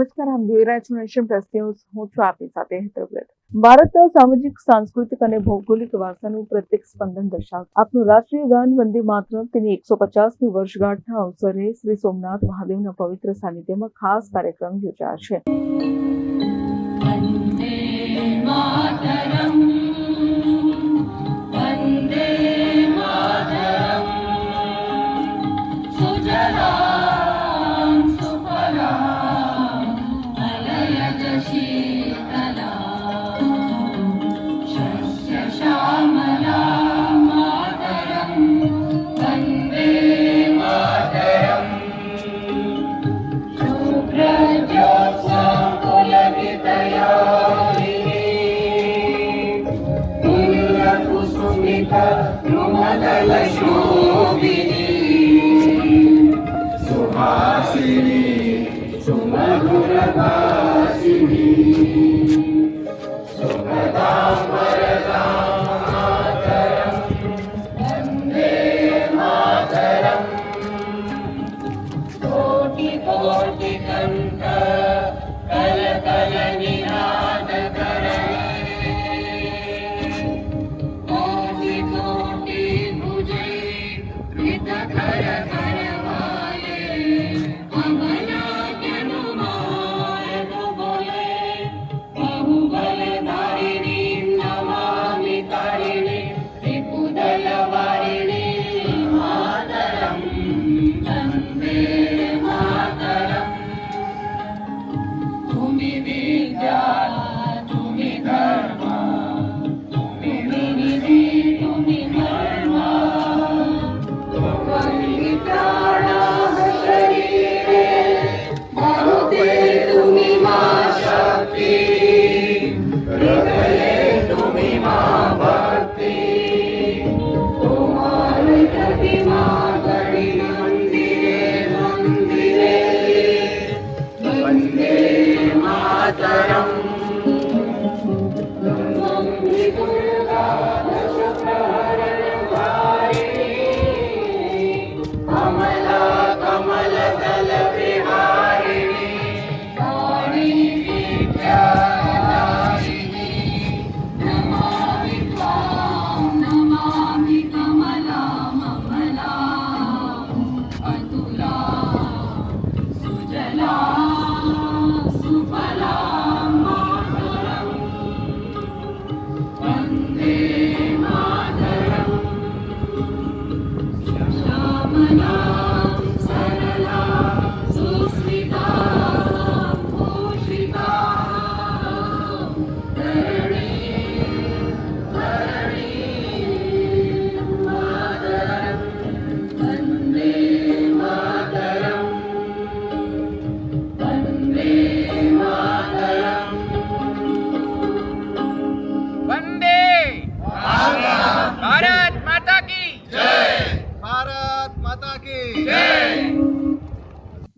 નમસ્કાર, આમ જોઈ રહ્યા છો હું છું આપની સાથે હેતરવ્રત ભારતના સામાજિક, સાંસ્કૃતિક અને ભૌગોલિક વારસાનું પ્રત્યેક સ્પંદન દર્શાવતું આપનું રાષ્ટ્રીય ગાન વંદે માત્ર તેની એકસો પચાસની વર્ષગાંઠના અવસરે શ્રી સોમનાથ મહાદેવના પવિત્ર સાનિધ્યમાં ખાસ કાર્યક્રમ યોજાશે Vande Mataram. Rasmita Rumada Lashmovini Suhasini Sumadura Basini Thank you. আমার